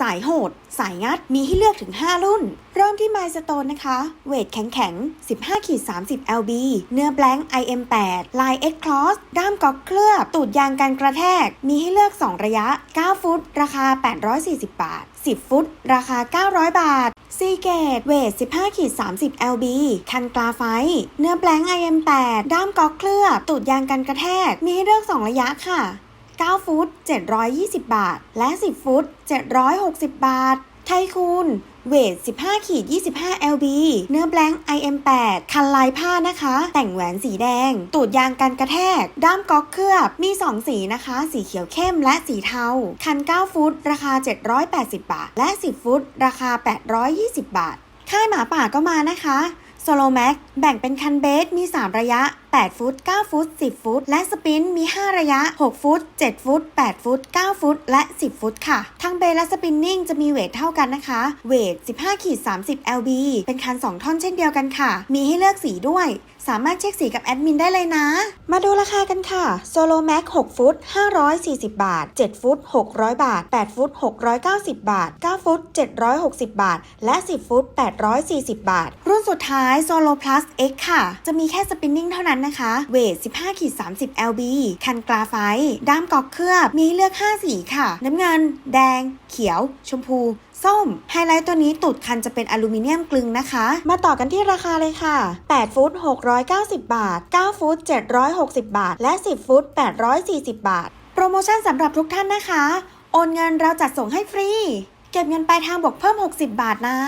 สายโหด สายงัดมีให้เลือกถึง 5 รุ่น เริ่มที่ Milestone นะคะ เวทแข็งแข็งๆ15ขีด30 lb เนื้อแบงค์ im8 ลาย X Cross ด้ามก๊อกเคลือบ ตูดยางกันกระแทก มีให้เลือก 2 ระยะ 9 ฟุต ราคา 840 บาท 10 ฟุต ราคา 900 บาทซีเกตเวท 15ขีด30 lb คันกลาไฟ เนื้อแบงค์ im8 ด้ามก๊อกเคลือบ ตูดยางกันกระแทก มีให้เลือก 2 ระยะค่ะ 9 ฟุต 720 บาท และ 10 ฟุต 760 บาท ไทคูนเวท 15ขีด25 lb เนื้อแบงค์ im8 คันลายผ้านะคะ แต่งแหวนสีแดง ตูดยางกันกระแทก ด้ามก๊อกเคลือบ มี 2 สีนะคะ สีเขียวเข้มและสีเทา คัน 9 ฟุต ราคา 780 บาท และ 10 ฟุต ราคา 820 บาท ค่ายหมาป่าก็มานะคะ โซโลแม็กแบ่งเป็นคันเบสมี 3 ระยะ 8 ฟุต 9 ฟุต 10 ฟุต และสปินมี 5 ระยะ 6 ฟุต 7 ฟุต 8 ฟุต 9 ฟุต และ 10 ฟุตค่ะ ทั้งเบสและสปินนิ่งจะมีเวทเท่ากันนะคะ เวท 15ขีด30 lb เป็นคัน 2 ท่อนเช่นเดียวกันค่ะ มีให้เลือกสีด้วย สามารถเช็คสีกับแอดมินได้เลยนะ มาดูราคากันค่ะโซโลแม็ก6ฟุต 540 บาท 7 ฟุต 600 บาท 8 ฟุต 690 บาท 9 ฟุต 760 บาท และ 10 ฟุต 840 บาทรุ่น สุดท้าย Solo Plus X ค่ะ จะมีแค่สปินนิ่งเท่านั้นนะคะ เวท 15ขีด30 lb คันกราไฟต์ด้ามกอกเคลือบ มีให้เลือก 5 สีค่ะ น้ำเงิน แดง เขียว ชมพูส้ม ไฮไลท์ตัวนี้ตูดคันจะเป็นอลูมิเนียมกลึงนะคะ มาต่อกันที่ราคาเลยค่ะ 8 ฟุต 690 บาท 9 ฟุต 760 บาท และ 10 ฟุต 840 บาท โปรโมชั่นสำหรับทุกท่านนะคะ โอนเงินเราจัดส่งให้ฟรี เก็บเงินปลายทางบวกเพิ่ม 60 บาทนะ